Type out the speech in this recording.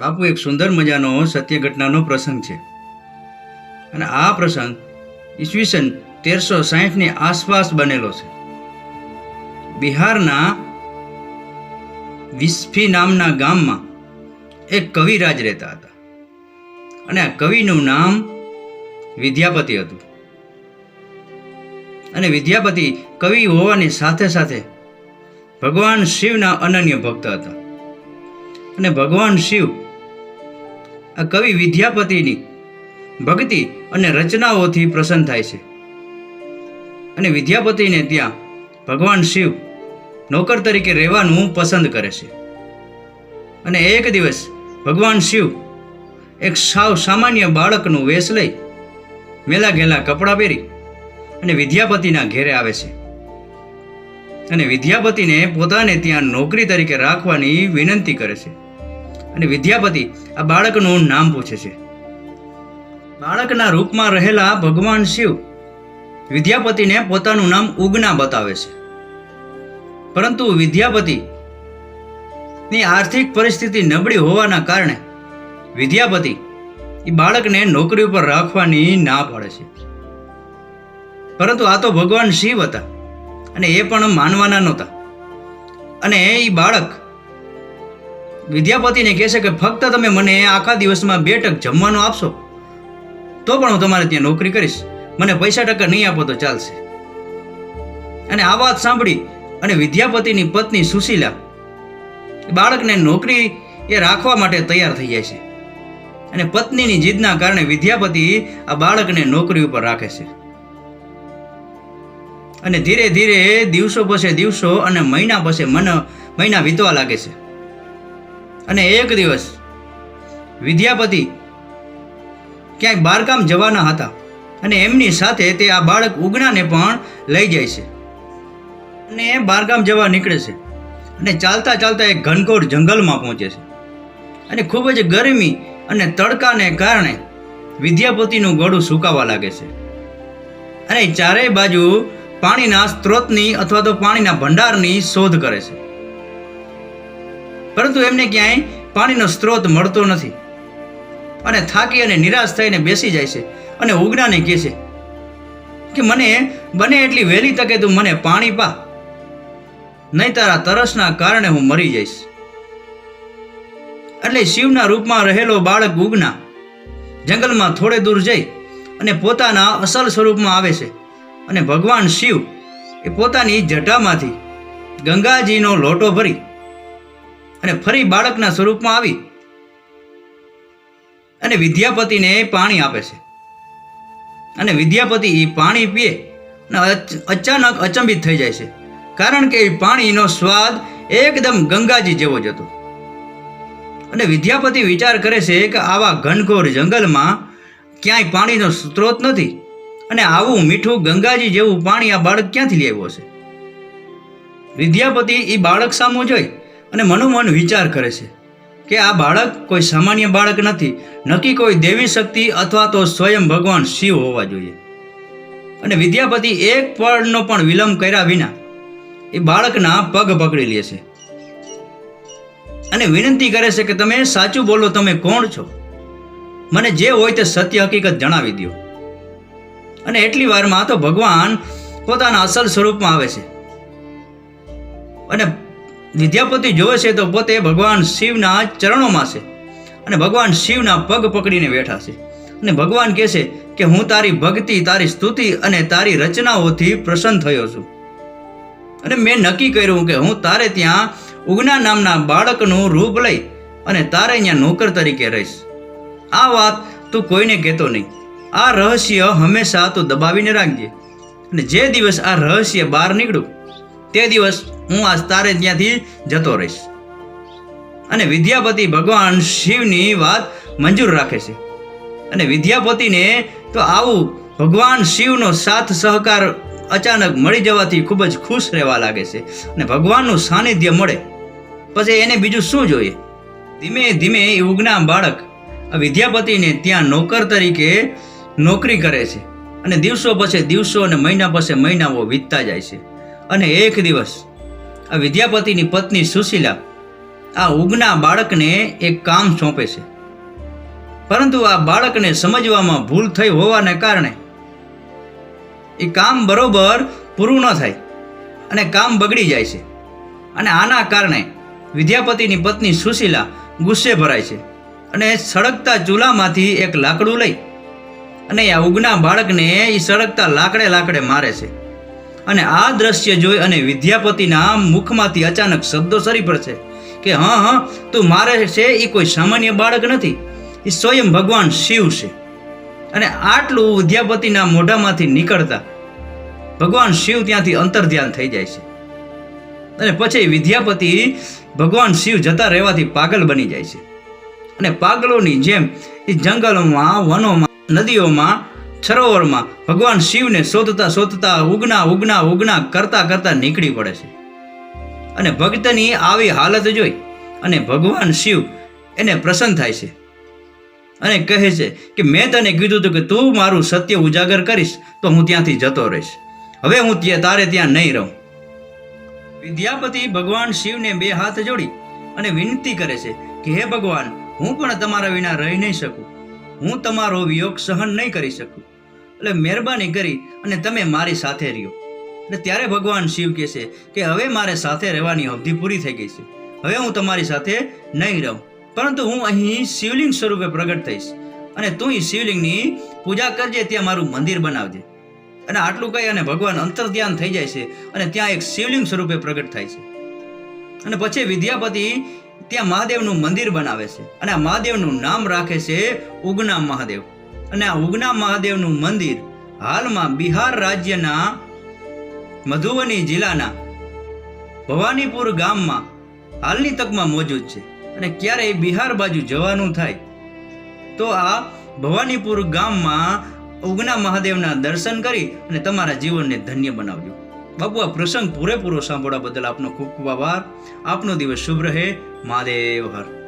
બાપુ, એક સુંદર મજાનો સત્ય ઘટનાનો પ્રસંગ છે. અને આ પ્રસંગ ઈસવીસન તેરસો સાહીઠની આસપાસ બનેલો છે. બિહારના વિસ્ફી નામના ગામમાં એક કવિરાજ રહેતા હતા. અને આ કવિનું નામ વિદ્યાપતિ હતું. અને વિદ્યાપતિ કવિ હોવાની સાથે સાથે ભગવાન શિવના અનન્ય ભક્ત હતા. અને ભગવાન શિવ કવિ વિદ્યાપતિની ભક્તિ અને રચનાઓથી પ્રસન્ન થાય છે. અને વિદ્યાપતિને ત્યાં ભગવાન શિવ નોકર તરીકે રહેવાનું પસંદ કરે છે. અને એક દિવસ ભગવાન શિવ એક સાવ સામાન્ય બાળકનું વેશ લઈ મેલા ઘેલા કપડાં પહેરી અને વિદ્યાપતિના ઘેરે આવે છે. અને વિદ્યાપતિને પોતાને ત્યાં નોકરી તરીકે રાખવાની વિનંતી કરે છે. અને વિદ્યાપતિ આ બાળકનું નામ પૂછે છે. બાળકના રૂપમાં રહેલા ભગવાન શિવ વિદ્યાપતિને પોતાનું નામ ઉગના બતાવે છે. પરંતુ વિદ્યાપતિ ની આર્થિક પરિસ્થિતિ નબળી હોવાના કારણે વિદ્યાપતિ એ બાળકને નોકરી ઉપર રાખવાની ના પાડે છે. પરંતુ આ તો ભગવાન શિવ હતા અને એ પણ માનવાના નહોતા. અને એ બાળક વિદ્યાપતિને કહેશે કે ફક્ત તમે મને આખા દિવસમાં બે ટક જમવાનું આપશો, તો પણ હું તમારે ત્યાં નોકરી કરીશ. મને પૈસા ટકા નહીં આપો તો ચાલશે. અને આ વાત સાંભળી અને વિદ્યાપતિની પત્ની સુશીલા બાળકને નોકરી એ રાખવા માટે તૈયાર થઈ જાય છે. અને પત્નીની જીદના કારણે વિદ્યાપતિ આ બાળકને નોકરી ઉપર રાખે છે. અને ધીરે ધીરે દિવસો પછી દિવસો અને મહિના પછી મન મહિના વીતવા લાગે છે. અને એક દિવસ વિદ્યાપતિ ક્યાંય બારકામ જવાના હતા અને એમની સાથે તે આ બાળક ઉગણાને પણ લઈ જાય છે. અને એ બારગામ જવા નીકળે છે અને ચાલતા ચાલતા એ ઘનઘોર જંગલમાં પહોંચે છે. અને ખૂબ જ ગરમી અને તડકાને કારણે વિદ્યાપતિનું ગળું સુકાવા લાગે છે. અને ચારેય બાજુ પાણીના સ્ત્રોતની અથવા તો પાણીના ભંડારની શોધ કરે છે. પરંતુ એમને ક્યાંય પાણીનો સ્ત્રોત મળતો નથી. અને થાકી અને નિરાશ થઈને બેસી જાય છે અને ઉગનાને કહે છે કે મને બને એટલી વહેલી તકે તું મને પાણી પા. નહીં તારા તરસના કારણે હું મરી જઈશ. એટલે શિવના રૂપમાં રહેલો બાળક ઉગના જંગલમાં થોડે દૂર જઈ અને પોતાના અસલ સ્વરૂપમાં આવે છે અને ભગવાન શિવ એ પોતાની જટામાંથી ગંગાજીનો લોટો ભરી અને ફરી બાળકના સ્વરૂપમાં આવી અને વિદ્યાપતિને પાણી આપે છે. અને વિદ્યાપતિ એ પાણી પીએ અને અચાનક અચંબિત થઈ જાય છે. કારણ કે એ પાણીનો સ્વાદ એકદમ ગંગાજી જેવો જ હતો. અને વિદ્યાપતિ વિચાર કરે છે કે આવા ઘનઘોર જંગલમાં ક્યાંય પાણીનો સ્ત્રોત નથી અને આવું મીઠું ગંગાજી જેવું પાણી આ બાળક ક્યાંથી લેવો છે વિદ્યાપતિ એ બાળક સામું જોઈ અને મનોમન વિચાર કરે છે કે આ બાળક કોઈ સામાન્ય બાળક નથી, નક્કી કોઈ દેવી શક્તિ અથવા તો સ્વયં ભગવાન શિવ હોવા જોઈએ. અને વિદ્યાપતિ એક પળનો પણ વિલંબ કર્યા વિના એ બાળકના પગ પકડી લે છે. અને વિનંતી કરે છે કે તમે સાચું બોલો, તમે કોણ છો? મને જે હોય તે સત્ય હકીકત જણાવી દો અને એટલી વારમાં તો ભગવાન પોતાના અસલ સ્વરૂપમાં આવે છે. અને વિદ્યાપતિ જોવે છે તો પોતે ભગવાન શિવના ચરણોમાં છે. અને ભગવાન શિવના પગ પકડીને બેઠા છે. અને ભગવાન કહે છે કે હું તારી ભક્તિ, તારી સ્તુતિ અને તારી રચનાઓથી પ્રસન્ન થયો છું. અને મેં નક્કી કર્યું કે હું તારે ત્યાં ઉગના નામના બાળકનું રૂપ લઈ અને તારે અહીંયા નોકર તરીકે રહીશ. આ વાત તું કોઈને કહેતો નહીં. આ રહસ્ય હંમેશા તું દબાવીને રાખજે. અને જે દિવસ આ રહસ્ય બહાર નીકળું તે દિવસ હું આ તારે ત્યાંથી જતો રહીશ. અને વિદ્યાપતિ ભગવાન શિવની વાત મંજૂર રાખે છે. અને વિદ્યાપતિને તો આવું ભગવાન શિવનો સાથ સહકાર અચાનક મળી જવાથી ખૂબ જ ખુશ રહેવા લાગે છે અને ભગવાનનું સાનિધ્ય મળે. પછી એને બીજું શું જોઈએ? ધીમે ધીમે એ ઉગના બાળક વિદ્યાપતિને ત્યાં નોકર તરીકે નોકરી કરે છે. અને દિવસો પછી દિવસો અને મહિના પછી મહિનાઓ વીતતા જાય છે. અને એક દિવસ આ વિદ્યાપતિની પત્ની સુશીલા આ ઉગના બાળકને એક કામ સોંપે છે. પરંતુ આ બાળકને સમજવામાં ભૂલ થઈ હોવાને કારણે એ કામ બરોબર પૂરું ન થાય અને કામ બગડી જાય છે. અને આના કારણે વિદ્યાપતિની પત્ની સુશીલા ગુસ્સે ભરાય છે અને સળગતા ચૂલામાંથી એક લાકડું લઈ અને આ ઉગના બાળકને એ સળગતા લાકડે લાકડે મારે છે. અને આ દ્રશ્ય જોઈ અને વિદ્યાપતિના મુખમાંથી અચાનક શબ્દો સરી પડશે કે, હા હા, તું મારે છે એ કોઈ સામાન્ય બાળક નથી. એ સ્વયં ભગવાન શિવ છે. અને આટલું વિદ્યાપતિના મોઢામાંથી નીકળતા ભગવાન શિવ ત્યાંથી અંતરધ્યાન થઈ જાય છે. અને પછી વિદ્યાપતિ ભગવાન શિવ જતા રહેવાથી પાગલ બની જાય છે. અને પાગલોની જેમ એ જંગલોમાં, વનોમાં, નદીઓમાં સરોવરમાં ભગવાન શિવને શોધતા શોધતા ઉગના ઉગના ઉગના કરતા કરતા નીકળી પડે છે. અને ભક્તની આવી હાલત જોઈ અને ભગવાન શિવ એને પ્રસન્ન થાય છે અને કહે છે કે મેં તને કીધું હતું કે તું મારું સત્ય ઉજાગર કરીશ તો હું ત્યાંથી જતો રહીશ. હવે હું તારે ત્યાં નહીં રહું. વિદ્યાપતિ ભગવાન શિવને બે હાથ જોડી અને વિનંતી કરે છે કે હે ભગવાન, હું પણ તમારા વિના રહી નહીં શકું. હું તમારો વિયોગ સહન નહીં કરી શકું. એટલે મહેરબાની કરી અને તમે મારી સાથે રહ્યો. એટલે ત્યારે ભગવાન શિવ કહે છે કે હવે મારે સાથે રહેવાની અવધિ પૂરી થઈ ગઈ છે. હવે હું તમારી સાથે નહીં રહું. પરંતુ હું અહીં શિવલિંગ સ્વરૂપે પ્રગટ થઈશ અને તું શિવલિંગની પૂજા કરજે, ત્યાં મારું મંદિર બનાવજે. અને આટલું કહી અને ભગવાન અંતર્ધ્યાન થઈ જાય છે અને ત્યાં એક શિવલિંગ સ્વરૂપે પ્રગટ થાય છે. અને પછી વિદ્યાપતિ ત્યાં મહાદેવનું મંદિર બનાવે છે અને આ મહાદેવનું નામ રાખે છે ઉગના મહાદેવ. અને આ ઉગના મહાદેવનું મંદિર હાલમાં બિહાર રાજ્યના મધુબની જિલ્લાના ભવાનીપુર ગામમાં હાલની તકમાં મોજૂદ છે. અને ક્યારેય બિહાર બાજુ જવાનું થાય તો આ ભવાનીપુર ગામમાં ઉગના મહાદેવના દર્શન કરી અને તમારા જીવનને ધન્ય બનાવજો. બાપુ પ્રસંગ પૂરેપૂરો સાંભળવા બદલ આપનો ખૂબ ખૂબ આભાર. આપનો દિવસ શુભ રહે. મહાદેવ હર.